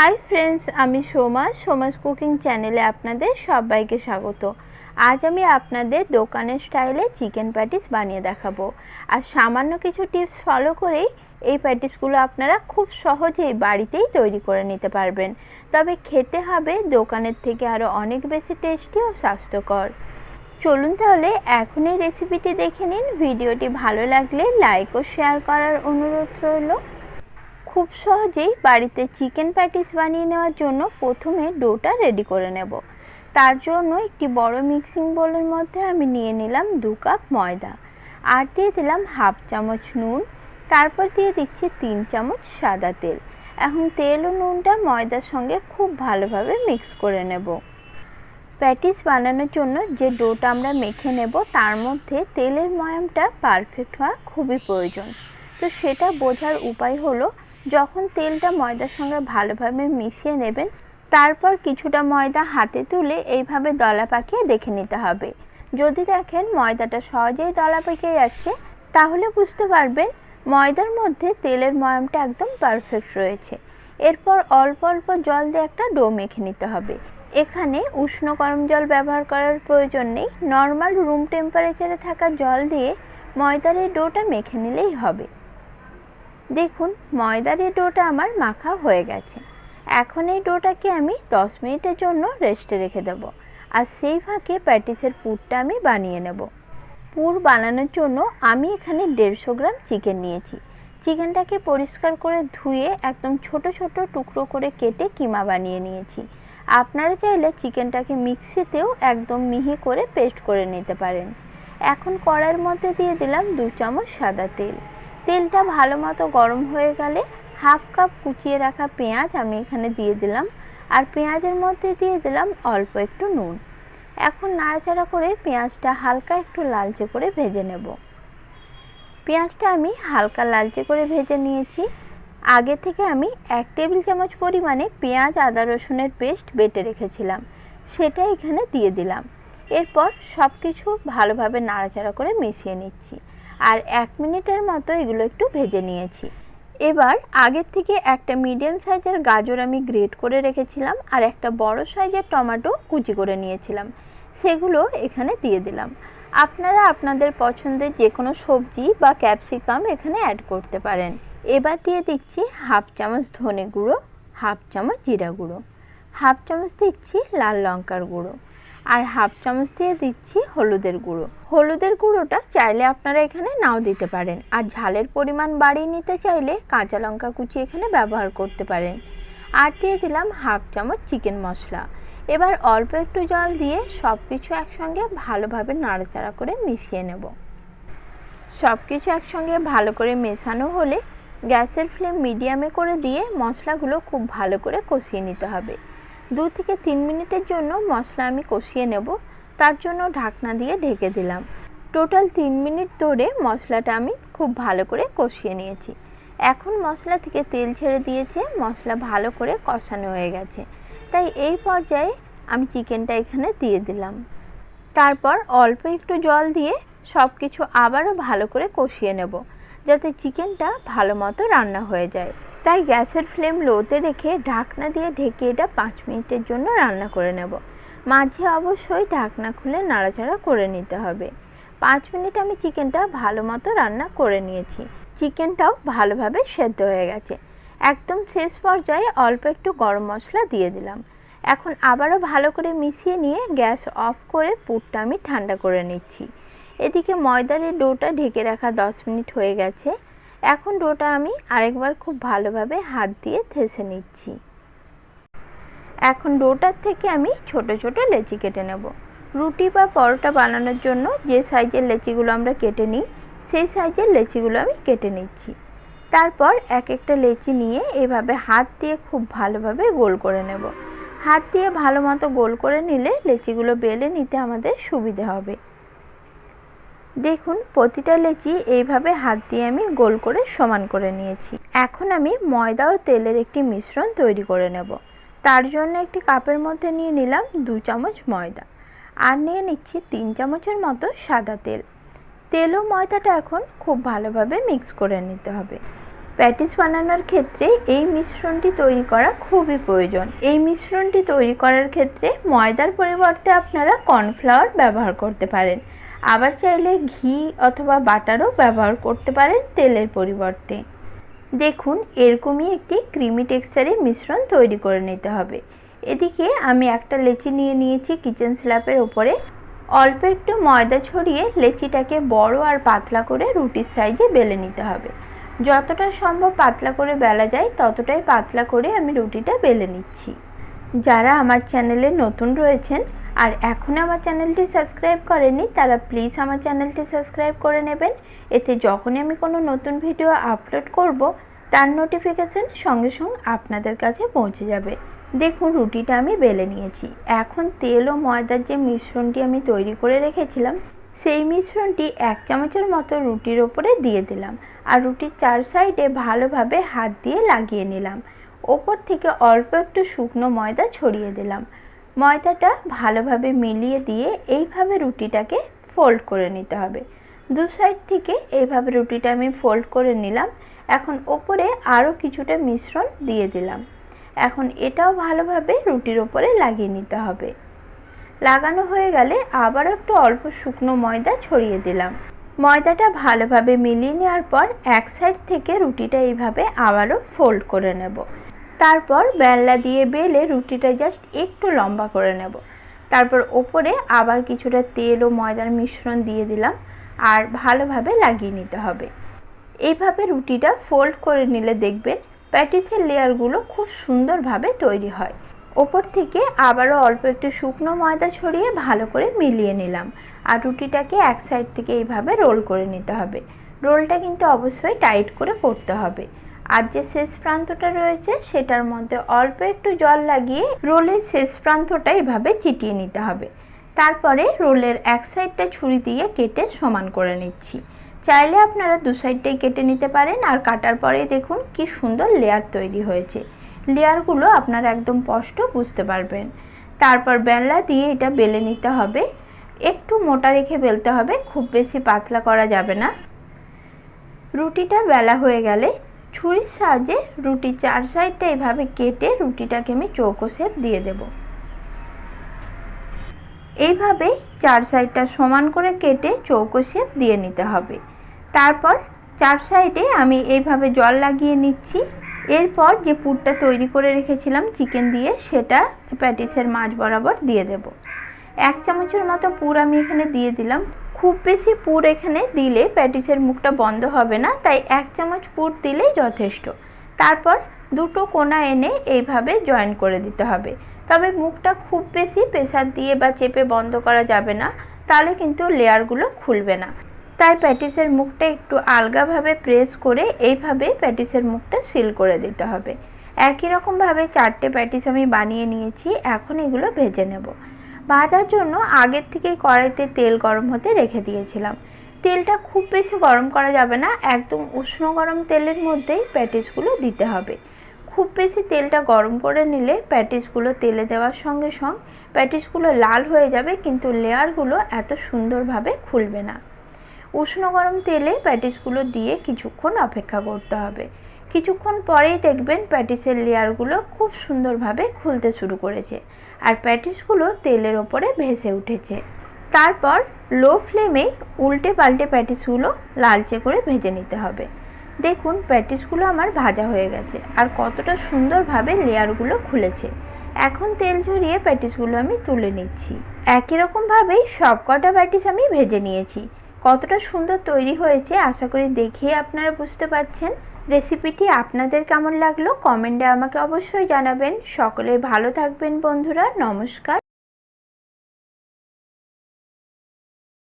Hi friends আমি Soma, Soma's cooking চ্যানেলে আপনাদের সবাইকে স্বাগত। আজ আমি আপনাদের দোকানের স্টাইলে চিকেন প্যাটিস বানিয়ে দেখাবো। আর সামান্য কিছু টিপস ফলো করেই এই প্যাটিসগুলো আপনারা খুব সহজেই বাড়িতেই তৈরি করে নিতে পারবেন। তবে খেতে হবে দোকানের থেকে আরও অনেক বেশি টেস্টি ও স্বাস্থ্যকর। চলুন তাহলে এখন এই রেসিপিটি দেখে নিন। ভিডিওটি ভালো লাগলে লাইক ও শেয়ার করার অনুরোধ রইল। খুব সহজেই বাড়িতে চিকেন প্যাটিস বানিয়ে নেওয়ার জন্য প্রথমে ডোটা রেডি করে নেব। তার জন্য একটি বড় মিক্সিং বোলের মধ্যে আমি নিয়ে নিলাম দু কাপ ময়দা আর দিয়ে দিলাম হাফ চামচ নুন, তারপর দিয়ে দিচ্ছি তিন চামচ সাদা তেল। এখন তেল ও নুনটা ময়দার সঙ্গে খুব ভালোভাবে মিক্স করে নেব। প্যাটিস বানানোর জন্য যে ডোটা আমরা মেখে নেব, তার মধ্যে তেলের ময়ামটা পারফেক্ট হওয়া খুবই প্রয়োজন। তো সেটা বোঝার উপায় হলো যখন তেলটা ময়দার সঙ্গে ভালোভাবে মিশিয়ে নেবেন, তারপর কিছুটা ময়দা হাতে তুলে এইভাবে দলা পাকিয়ে দেখে নিতে হবে। যদি দেখেন ময়দাটা সহজেই দলা পেকে যাচ্ছে, তাহলে বুঝতে পারবেন ময়দার মধ্যে তেলের ময়ামটা একদম পারফেক্ট রয়েছে। এরপর অল্প অল্প জল দিয়ে একটা ডো মেখে নিতে হবে। এখানে উষ্ণ গরম জল ব্যবহার করার প্রয়োজন নেই। নর্মাল রুম টেম্পারেচারে থাকা জল দিয়ে ময়দার এই ডোটা মেখে নিলেই হবে। দেখুন, ময়দার ডোটা আমার মাখা হয়ে গেছে। এখন এই ডোটাকে আমি 10 মিনিটের জন্য রেস্টে রেখে দেব। আর সেই ফাঁকে প্যাটিসের পুরটা আমি বানিয়ে নেব। পুর বানানোর জন্য আমি এখানে দেড়শো গ্রাম চিকেন নিয়েছি। চিকেনটাকে পরিষ্কার করে ধুয়ে একদম ছোট ছোট টুকরো করে কেটে কিমা বানিয়ে নিয়েছি। আপনারা চাইলে চিকেনটাকে মিক্সিতেও একদম মিহি করে পেস্ট করে নিতে পারেন। এখন কড়াইয়ের মধ্যে দিয়ে দিলাম দু চামচ সাদা তেল। তেলটা ভালো মতো গরম হয়ে গেলে হাফ কাপ কুচিয়ে রাখা পেঁয়াজ আমি এখানে দিয়ে দিলাম। আর পেঁয়াজের মধ্যে দিয়ে দিলাম অল্প একটু নুন। এখন নাড়াচাড়া করে পেঁয়াজটা হালকা একটু লালচে করে ভেজে নেব। পেঁয়াজটা আমি হালকা লালচে করে ভেজে নিয়েছি। আগে থেকে আমি এক টেবিল চামচ পরিমাণে পেঁয়াজ, আদা রসুনের পেস্ট বেটে রেখেছিলাম। সেটা এখানে দিয়ে দিলাম। এরপর সব কিছু ভালোভাবে নাড়াচাড়া করে মিশিয়ে নিচ্ছি। আর এক মিনিটের মতো এগুলো একটু ভেজে নিয়েছি। এবার আগের থেকে একটা মিডিয়াম সাইজের গাজর আমি গ্রেট করে রেখেছিলাম আর একটা বড় সাইজের টমেটো কুচি করে নিয়েছিলাম। সেগুলো এখানে দিয়ে দিলাম। আপনারা আপনাদের পছন্দের যে কোনো সবজি বা ক্যাপসিকাম এখানে অ্যাড করতে পারেন। এবার দিয়ে দিচ্ছি হাফ চামচ ধনে গুঁড়ো, হাফ চামচ জিরা গুঁড়ো, হাফ চামচ দিচ্ছি লাল লঙ্কার গুঁড়ো। আর হাফ চামচ দিয়ে দিচ্ছি হলুদের গুঁড়ো। হলুদের গুঁড়োটা চাইলে আপনারা এখানে নাও দিতে পারেন। আর ঝালের পরিমাণ বাড়িয়ে নিতে চাইলে কাঁচা লঙ্কা কুচি এখানে ব্যবহার করতে পারেন। আর দিয়ে দিলাম হাফ চামচ চিকেন মশলা। এবার অল্প একটু জল দিয়ে সব কিছু একসঙ্গে ভালোভাবে নাড়াচাড়া করে মিশিয়ে নেব। সব কিছু একসঙ্গে ভালো করে মেশানো হলে গ্যাসের ফ্লেম মিডিয়ামে করে দিয়ে মশলাগুলো খুব ভালো করে কষিয়ে নিতে হবে। দু থেকে তিন মিনিটের জন্য মশলা আমি কষিয়ে নেব। তার জন্য ঢাকনা দিয়ে ঢেকে দিলাম। টোটাল তিন মিনিট ধরে মশলাটা আমি খুব ভালো করে কষিয়ে নিয়েছি। এখন মশলা থেকে তেল ছেড়ে দিয়েছে, মশলা ভালো করে কষানো হয়ে গেছে। তাই এই পর্যায়ে আমি চিকেনটা এখানে দিয়ে দিলাম। তারপর অল্প একটু জল দিয়ে সব কিছু আবারও ভালো করে কষিয়ে নেব, যাতে চিকেনটা ভালো মতো রান্না হয়ে যায়। তাই গ্যাসের ফ্লেম লোতে রেখে ঢাকনা দিয়ে ঢেকে এটা পাঁচ মিনিটের জন্য রান্না করে নেব। মাঝে অবশ্যই ঢাকনা খুলে নাড়াচাড়া করে নিতে হবে। পাঁচ মিনিট আমি চিকেনটা ভালো মতো রান্না করে নিয়েছি। চিকেনটাও ভালোভাবে সেদ্ধ হয়ে গেছে। একদম শেষ পর্যায়ে অল্প একটু গরম মশলা দিয়ে দিলাম। এখন আবারও ভালো করে মিশিয়ে নিয়ে গ্যাস অফ করে পুরটা আমি ঠান্ডা করে নিচ্ছি। এদিকে ময়দারের ডোটা ঢেকে রাখা দশ মিনিট হয়ে গেছে। এখন ডোটা আমি আরেকবার খুব ভালোভাবে হাত দিয়ে থেসে নিচ্ছি। এখন ডোটার থেকে আমি ছোট ছোট লেচি কেটে নেব। রুটি বা পরোটা বানানোর জন্য যে সাইজের লেচিগুলো আমরা কেটে নিই, সেই সাইজের লেচিগুলো আমি কেটে নিচ্ছি। তারপর এক একটা লেচি নিয়ে এভাবে হাত দিয়ে খুব ভালোভাবে গোল করে নেব। হাত দিয়ে ভালো মতো গোল করে নিলে লেচিগুলো বেলে নিতে আমাদের সুবিধে হবে। দেখুন, প্রতিটা লেচি এইভাবে হাত দিয়ে আমি গোল করে সমান করে নিয়েছি। এখন আমি ময়দা ও তেলের একটি মিশ্রণ তৈরি করে নেব। তার জন্য একটি কাপের মধ্যে নিয়ে নিলাম দু চামচ ময়দা। আর নিয়ে নিচ্ছি তিন চামচের মতো সাদা তেল। তেল ও ময়দাটা এখন খুব ভালোভাবে মিক্স করে নিতে হবে। প্যাটিস বানানোর ক্ষেত্রে এই মিশ্রণটি তৈরি করা খুবই প্রয়োজন। এই মিশ্রণটি তৈরি করার ক্ষেত্রে ময়দার পরিবর্তে আপনারা কর্নফ্লাওয়ার ব্যবহার করতে পারেন। আবার চাইলে ঘি অথবা বাটারও ব্যবহার করতে পারেন তেলের পরিবর্তে। দেখুন, এরকমই একটি ক্রিমি টেক্সচারের মিশ্রণ তৈরি করে নিতে হবে। এদিকে আমি একটা লেচি নিয়ে নিয়েছি কিচেন স্ল্যাপের ওপরে। অল্প একটু ময়দা ছড়িয়ে লেচিটাকে বড় আর পাতলা করে রুটির সাইজে বেলে নিতে হবে। যতটা সম্ভব পাতলা করে বেলা যায়, ততটাই পাতলা করে আমি রুটিটা বেলে নিচ্ছি। যারা আমার চ্যানেলে নতুন রয়েছেন আর এখন আমার চ্যানেলটি সাবস্ক্রাইব করেনি, তারা প্লিজ আমার চ্যানেলটি সাবস্ক্রাইব করে নেবেন। এতে যখনই আমি কোনো নতুন ভিডিও আপলোড করব, তার নোটিফিকেশন সঙ্গে সঙ্গে আপনাদের কাছে পৌঁছে যাবে। দেখুন, রুটিটা আমি বেলে নিয়েছি। এখন তেল ও ময়দার যে মিশ্রণটি আমি তৈরি করে রেখেছিলাম, সেই মিশ্রণটি এক চামচের মতো রুটির ওপরে দিয়ে দিলাম আর রুটির চার সাইডে ভালোভাবে হাত দিয়ে লাগিয়ে নিলাম। ওপর থেকে অল্প একটু শুকনো ময়দা ছড়িয়ে দিলাম। ময়দাটা ভালোভাবে মিলিয়ে দিয়ে এইভাবে রুটিটাকে ফোল্ড করে নিতে হবে। দু সাইড থেকে এইভাবে রুটিটা আমি ফোল্ড করে নিলাম। এখন ওপরে আরও কিছুটা মিশ্রণ দিয়ে দিলাম। এখন এটাও ভালোভাবে রুটির ওপরে লাগিয়ে নিতে হবে। লাগানো হয়ে গেলে আবারও একটু অল্প শুকনো ময়দা ছড়িয়ে দিলাম। ময়দাটা ভালোভাবে মিলিয়ে নেওয়ার পর এক সাইড থেকে রুটিটা এইভাবে আবারও ফোল্ড করে নেব। তারপর বেল্লা দিয়ে বেলে রুটিটা জাস্ট একটু লম্বা করে নেব। তারপর ওপরে আবার কিছুটা তেল ও ময়দার মিশ্রণ দিয়ে দিলাম আর ভালোভাবে লাগিয়ে নিতে হবে। এইভাবে রুটিটা ফোল্ড করে নিলে দেখবেন প্যাটিসের লেয়ারগুলো খুব সুন্দরভাবে তৈরি হয়। ওপর থেকে আবারও অল্প একটু শুকনো ময়দা ছড়িয়ে ভালো করে মিলিয়ে নিলাম। আর রুটিটাকে এক সাইড থেকে এইভাবে রোল করে নিতে হবে। রোলটা কিন্তু অবশ্যই টাইট করে করতে হবে। আর যে শেষ প্রান্তটা রয়েছে সেটার মধ্যে অল্প একটু জল লাগিয়ে রোলের শেষ প্রান্তটা এভাবে চিটিয়ে নিতে হবে। তারপরে রোলের এক সাইডটা ছুরি দিয়ে কেটে সমান করে নিচ্ছি। চাইলে আপনারা দু সাইডটাই কেটে নিতে পারেন আর কাটার পরেই দেখুন কি সুন্দর লেয়ার তৈরি হয়েছে। লেয়ারগুলো আপনারা একদম স্পষ্ট বুঝতে পারবেন। তারপর বেলা দিয়ে এটা বেলে নিতে হবে। একটু মোটা রেখে বেলতে হবে, খুব বেশি পাতলা করা যাবে না। রুটিটা বেলা হয়ে গেলে ছুরির সাহায্যে রুটি চার সাইডটা এভাবে কেটে রুটিটাকে আমি চৌকো শেপ দিয়ে দেব। এইভাবে চার সাইডটা সমান করে কেটে চৌকো শেপ দিয়ে নিতে হবে। তারপর চার সাইডে আমি এইভাবে জল লাগিয়ে নিচ্ছি। এরপর যে পুরটা তৈরি করে রেখেছিলাম চিকেন দিয়ে, সেটা প্যাটিসের মাছ বরাবর দিয়ে দেব। এক চামচের মতো পুর আমি এখানে দিয়ে দিলাম। খুব বেশি পুর এখানে দিলে প্যাটিসের মুখটা বন্ধ হবে না, তাই এক চামচ পুর দিলেই যথেষ্ট। তারপর দুটো কোনা এনে এইভাবে জয়েন করে দিতে হবে। তবে মুখটা খুব বেশি প্রেসার দিয়ে বা চেপে বন্ধ করা যাবে না, তাহলে কিন্তু লেয়ারগুলো খুলবে না। তাই প্যাটিসের মুখটা একটু আলগাভাবে প্রেস করে এইভাবে প্যাটিসের মুখটা সিল করে দিতে হবে। একই রকমভাবে চারটে প্যাটিস আমি বানিয়ে নিয়েছি, এখন এগুলো ভেজে নেব। ভাজার জন্য আগের থেকেই কড়াইতে তেল গরম হতে রেখে দিয়েছিলাম। তেলটা খুব বেশি গরম করা যাবে না, একদম উষ্ণ গরম তেলের মধ্যেই প্যাটিসগুলো দিতে হবে। খুব বেশি তেলটা গরম করে নিলে প্যাটিসগুলো তেলে দেওয়ার সঙ্গে সঙ্গে প্যাটিসগুলো লাল হয়ে যাবে, কিন্তু লেয়ারগুলো এত সুন্দরভাবে খুলবে না। উষ্ণ গরম তেলে প্যাটিসগুলো দিয়ে কিছুক্ষণ অপেক্ষা করতে হবে। কিছুক্ষণ পরেই দেখবেন প্যাটিসের লেয়ারগুলো খুব সুন্দরভাবে খুলতে শুরু করেছে আর প্যাটিসগুলো তেলের ওপরে ভেসে উঠেছে। তারপর লো ফ্লেমে উল্টে পাল্টে প্যাটিসগুলো লালচে করে ভেজে নিতে হবে। দেখুন, প্যাটিসগুলো আমার ভাজা হয়ে গেছে আর কতটা সুন্দরভাবে লেয়ারগুলো খুলেছে। এখন তেল ঝরিয়ে প্যাটিসগুলো আমি তুলে নিচ্ছি। একই রকমভাবেই সব কটা প্যাটিস আমি ভেজে নিয়েছি। কতটা সুন্দর তৈরি হয়েছে আশা করি দেখেই আপনারা বুঝতে পারছেন। রেসিপিটি আপনাদের কেমন লাগল? কমেন্টে আমাকে অবশ্যই জানাবেন। সকলে ভালো থাকবেন বন্ধুরা। নমস্কার।